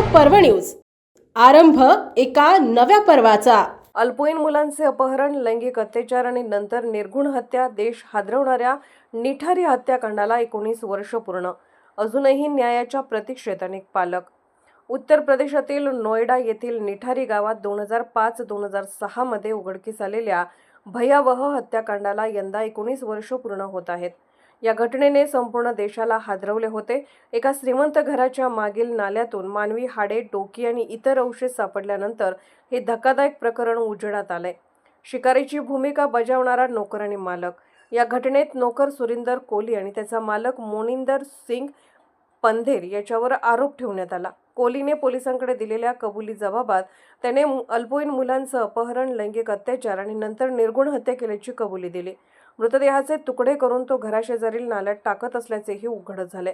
पर्व न्यूज. आरंभ एका नव्या पर्वाचा. अल्पवयीन मुलांचे अपहरण लैंगिक अत्याचार आणि नंतर निर्घुण हत्या देश हादरवणाऱ्या निठारी हत्याकांडाला एकोणीस वर्ष पूर्ण. अजूनही न्यायाच्या प्रतीक्षेत अनेक पालक. उत्तर प्रदेशातील नोएडा येथील निठारी गावात दोन हजार पाच दोन हजार सहामध्ये उघडकीस आलेल्या भयावह हत्याकांडाला यंदा एकोणीस वर्ष पूर्ण होत आहेत. या घटनेने संपूर्ण देशाला हादरवले होते. एका श्रीमंत घराच्या मागील नाल्यातून मानवी हाडे डोकी आणि इतर अवशेष सापडल्यानंतर हे धक्कादायक प्रकरण उजेडात आलंय. शिकारीची भूमिका बजावणारा नोकर आणि मालक. या घटनेत नोकर सुरिंदर कोहली आणि त्याचा मालक मोनिंदर सिंग पंधेर याच्यावर आरोप ठेवण्यात आला. कोहलीने पोलिसांकडे दिलेल्या कबुली जबाबात त्याने अल्पवयीन मुलांचं अपहरण लैंगिक अत्याचार आणि नंतर निर्गुण हत्या केल्याची कबुली दिली. मृतदेहाचे तुकडे करून तो घराशेजारील नाल्यात टाकत असल्याचेही उघड झाले.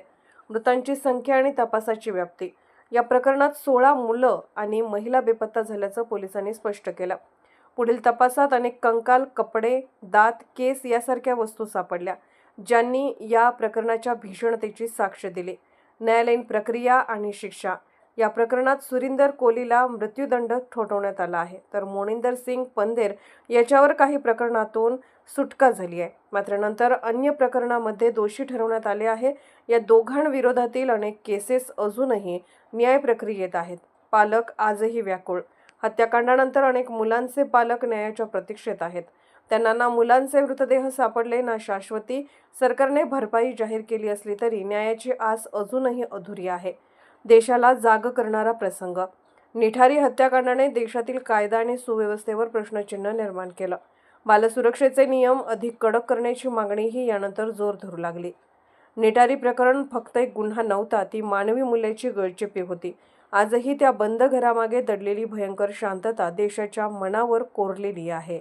मृतांची संख्या आणि तपासाची व्याप्ती. या प्रकरणात सोळा मुलं आणि महिला बेपत्ता झाल्याचं पोलिसांनी स्पष्ट केलं. पुढील तपासात अनेक कंकाल कपडे दात केस यासारख्या वस्तू सापडल्या ज्यांनी या प्रकरणाच्या भीषणतेची साक्ष दिली. न्यायालयीन प्रक्रिया आणि शिक्षा. या प्रकरणात सुरिंदर कोलीला मृत्यूदंड ठोठवण्यात आला आहे. तर मोनिंदर सिंग पंधेर याच्यावर काही प्रकरणातून सुटका झाली आहे. मात्र नंतर अन्य प्रकरणामध्ये दोषी ठरवण्यात आले आहे. या दोघांविरोधातील अनेक केसेस अजूनही न्याय प्रक्रियेत आहेत. पालक आजही व्याकुळ. हत्याकांडानंतर अनेक मुलांचे पालक न्यायाच्या प्रतीक्षेत आहेत. त्यांना ना मुलांचे मृतदेह सापडले ना शाश्वती सरकारने भरपाई जाहीर केली असली तरी न्यायाची आस अजूनही अधुरी आहे. देशाला जाग करणारा प्रसंग. निठारी हत्याकांडाने देशातील कायदा आणि सुव्यवस्थेवर प्रश्नचिन्ह निर्माण केलं. बालसुरक्षेचे नियम अधिक कडक करण्याची मागणीही यानंतर जोर धरू लागली. निटारी प्रकरण फक्त एक गुन्हा नव्हता ती मानवी मूल्याची गळचेपी होती. आजही त्या बंद घरामागे दडलेली भयंकर शांतता देशाच्या मनावर कोरलेली आहे.